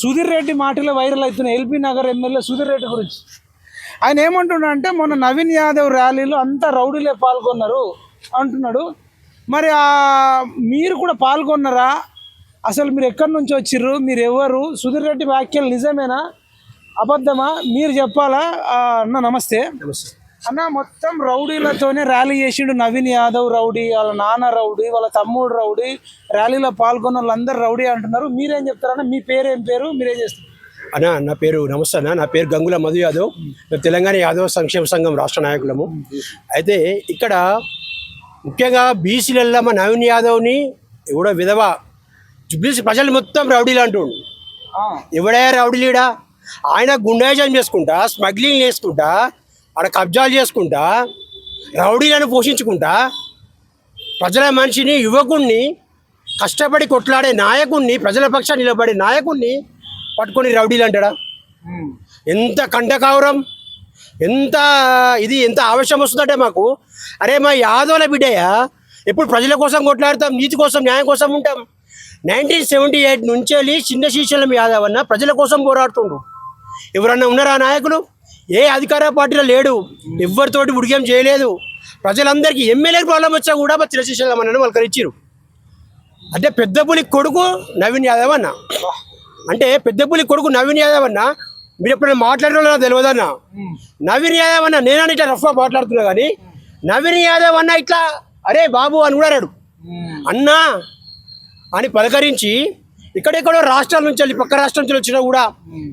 సుధీర్ రెడ్డి మాటలు వైరల్ అవుతున్నాయి. LB Nagar MLA Sudheer Reddy గురించి. ఆయన ఏమంటున్నాడు అంటే మొన్న నవీన్ యాదవ్ ర్యాలీలో అంతా రౌడీలే పాల్గొన్నారు అంటున్నాడు. మరి మీరు కూడా పాల్గొన్నారా? అసలు మీరు ఎక్కడి నుంచి వచ్చిర్రు? మీరు ఎవరు? సుధీర్ రెడ్డి వ్యాఖ్యలు నిజమేనా? అబద్ధమా? మీరు చెప్పాలా? అన్న అన్న నమస్తే. అన్న మొత్తం రౌడీలతోనే ర్యాలీ చేసిండు నవీన్ యాదవ్ రౌడీ వాళ్ళ నాన్న రౌడీ వాళ్ళ తమ్ముడు రౌడీ ర్యాలీలో పాల్గొన్న వాళ్ళందరూ రౌడీ అంటున్నారు. మీరేం చెప్తారన్న? మీ పేరు ఏం పేరు? మీరేం చేస్తారు? అన్న నా పేరు నమస్తే అన్న. నా పేరు గంగుల మధు యాదవ్. మేము తెలంగాణ యాదవ్ సంక్షేమ సంఘం రాష్ట్ర నాయకులము. అయితే ఇక్కడ ముఖ్యంగా బీసీలలో మా నవీన్ యాదవ్ని ఎవడో విధవ? బీసీ ప్రజలు మొత్తం రౌడీలు అంటుండు. ఎవడే రౌడీలీడా ఆయన గుండాయిజం చేసుకుంటా స్మగ్లింగ్ చేసుకుంటా ఆడ కబ్జాలు చేసుకుంటా రౌడీలను పోషించుకుంటా ప్రజల మనిషిని యువకుణ్ణి కష్టపడి కొట్లాడే నాయకుణ్ణి ప్రజల పక్షాన్ని నిలబడే నాయకుణ్ణి పట్టుకొని రౌడీలు అంటాడా? ఎంత కంటకావరం ఎంత ఇది ఎంత ఆవశ్యం వస్తుందంటే మాకు అరే మా యాదవుల బిడ్డయ్య ఎప్పుడు ప్రజల కోసం కొట్లాడతాం నీతి కోసం న్యాయం కోసం ఉంటాం. నైన్టీన్ సెవెంటీ ఎయిట్ నుంచి చిన్న శ్రీశైలం యాదవ్ అన్న ప్రజల కోసం పోరాడుతుండు. ఎవరన్నా ఉన్నారా నాయకులు? ఏ అధికార పార్టీలో లేడు ఎవరితోటి ఉడిగేం చేయలేదు. ప్రజలందరికీ ఎమ్మెల్యే ప్రాబ్లం వచ్చా కూడా మా చిన్న శ్రీశైలం అన్నని వాళ్ళకి అంటే పెద్దపులి కొడుకు నవీన్ యాదవ్ అన్న. అంటే పెద్ద పులి కొడుకు నవీన్ యాదవ్ అన్న మీరు ఎప్పుడైనా మాట్లాడడం తెలియదన్న నవీన్ యాదవ్ అన్న నేనని ఇట్లా రఫ్గా మాట్లాడుతున్నా కానీ నవీన్ యాదవ్ అన్న ఇట్లా అరే బాబు అని కూడా అన్నాడు అన్నా అని పలకరించి ఇక్కడెక్కడో రాష్ట్రాల నుంచి వెళ్ళి పక్క రాష్ట్రం నుంచి వచ్చినా కూడా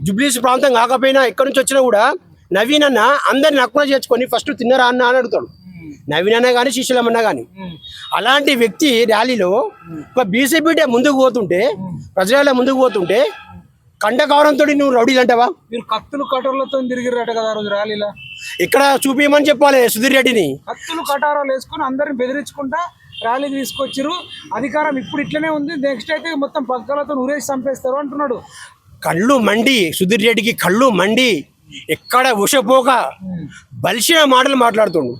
జుబ్లీస్ ప్రాంతం కాకపోయినా ఎక్కడి నుంచి వచ్చినా కూడా నవీన్ అన్న అందరిని అక్కున చేర్చుకొని ఫస్ట్ తిన్నరా అన్న అని అడుగుతాడు. నవీన్ అన్న కానీ శ్రీశైలం అన్న కానీ అలాంటి వ్యక్తి ర్యాలీలో ఒక బీసీపీ ముందుకు పోతుంటే ప్రజల ముందుకు పోతుంటే కండకావరంతో నువ్వు రౌడీలు అంటావా? మీరు కత్తులు కటర్లతో తిరిగిరట కదా రోజు ర్యాలీలో. ఇక్కడ చూపించమని చెప్పాలి సుధీర్ రెడ్డిని. కత్తులు కటారాలు వేసుకొని అందరిని బెదిరించుకుంటా ర్యాలీ తీసుకొచ్చిర్రు. అధికారం ఇప్పుడు ఇట్లనే ఉంది. నెక్స్ట్ అయితే మొత్తం పక్కలతో ఉరేసి చంపేస్తారు అంటున్నాడు. కళ్ళు మండి సుధీర్ రెడ్డికి కళ్ళు మండి. ఎక్కడ ఉషపోక బలిసిన మాటలు మాట్లాడుతుండు.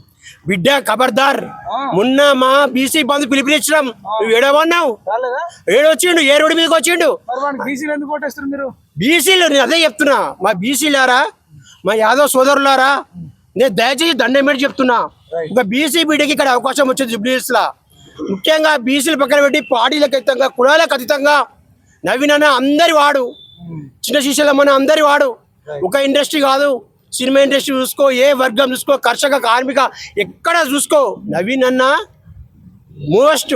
బిడ్డ ఖబర్దార్ మొన్న మా బీసీ బంధు పిలుపునిచ్చినాం. నువ్వు ఏడవన్నావు? ఏడొచ్చిండు ఏ రోడ్డు మీదకి వచ్చిండు? బీసీలు నేను అదే చెప్తున్నా. మా బీసీలారా మా యాదవ్ సోదరులారా నేను దయచేసి దండం పెట్టి చెప్తున్నా. ఒక బీసీ బిడ్డకి ఇక్కడ అవకాశం వచ్చింది జుబ్లీస్ లా ముఖ్యంగా బీసీలు పక్కన పెట్టి పార్టీలకు అతీతంగా కులాలకు అతీతంగా నవీన్ అన్న అందరి వాడు. చిన్న శిష్యులమ్మన్న అందరి వాడు. ఒక ఇండస్ట్రీ కాదు సినిమా ఇండస్ట్రీ చూసుకో ఏ వర్గం చూసుకో కర్షక కార్మిక ఎక్కడ చూసుకో. నవీన్ అన్న మోస్ట్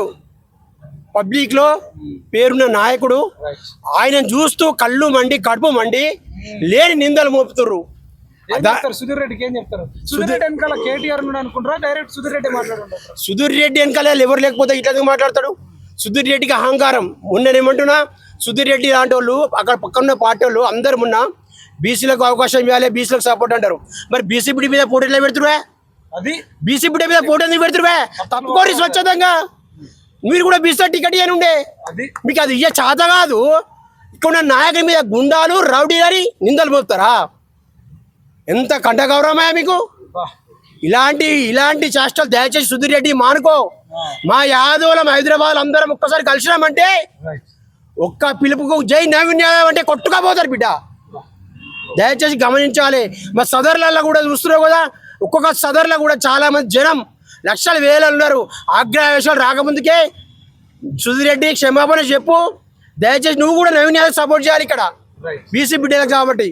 పబ్లిక్లో పేరున్న నాయకుడు. ఆయన చూస్తూ కళ్ళు మండి కడుపు మండి లేని నిందలు మోపుతుర్రు. సుధీర్ రెడ్డికి ఏం చెప్తారు? సుధీర్ రెడ్డి వెనకాల కేటీఆర్ ఉన్నాడు అనుకుంటారా? డైరెక్ట్ సుధీర్ రెడ్డి మాట్లాడుకుంటారు? సుధీర్ రెడ్డి వెనకాల ఎవరు లేకపోతే ఇట్లా మాట్లాడతాడు? సుధీర్ రెడ్డికి అహంకారం. మొన్న ఏమంటున్నా సుధీర్ రెడ్డి లాంటి వాళ్ళు అక్కడ పక్కన ఉన్న పార్టీ వాళ్ళు అందరు మొన్న బీసీలకు అవకాశం ఇవ్వాలి బీసీలకు సపోర్ట్ అంటారు. మరి బీసీ బిడ్డ మీద పోటీ ఎట్లా పెడుతురువే అది? బీసీ బిడ్డ మీద పోటీ ఎందుకు పెడుతురువే తప్పుకోరి స్వచ్ఛతంగా మీరు కూడా బీసీ టికెట్ ఇవ్వని ఉండే అది? మీకు అది ఇయ్య చేత కాదు. ఇక్కడ ఉన్న నాయకుల మీద గుండాలు రౌడీ అని నిందలు మోపుతారా? ఎంత కంటగౌరవమా మీకు. ఇలాంటి ఇలాంటి చేష్టలు దయచేసి సుధీర్ రెడ్డి మానుకో. మా యాదవులం హైదరాబాద్ అందరం ఒక్కసారి కలిసినామంటే ఒక్క పిలుపుకు జై నవీన్ యాదవ్ అంటే కొట్టుకపోతారు బిడ్డ. దయచేసి గమనించాలి. మా సదర్లలో కూడా చూస్తున్నావు కదా ఒక్కొక్క సదర్లో కూడా చాలా మంది జనం లక్షల వేలు ఉన్నారు ఆగ్రహవేశాలు రాకముందుకే సుధీర్ రెడ్డి క్షమాపణ చెప్పు. దయచేసి నువ్వు కూడా నవీన్ యాదవ్ సపోర్ట్ చేయాలి ఇక్కడ. బీసీ బిడ్డలకు కాబట్టి.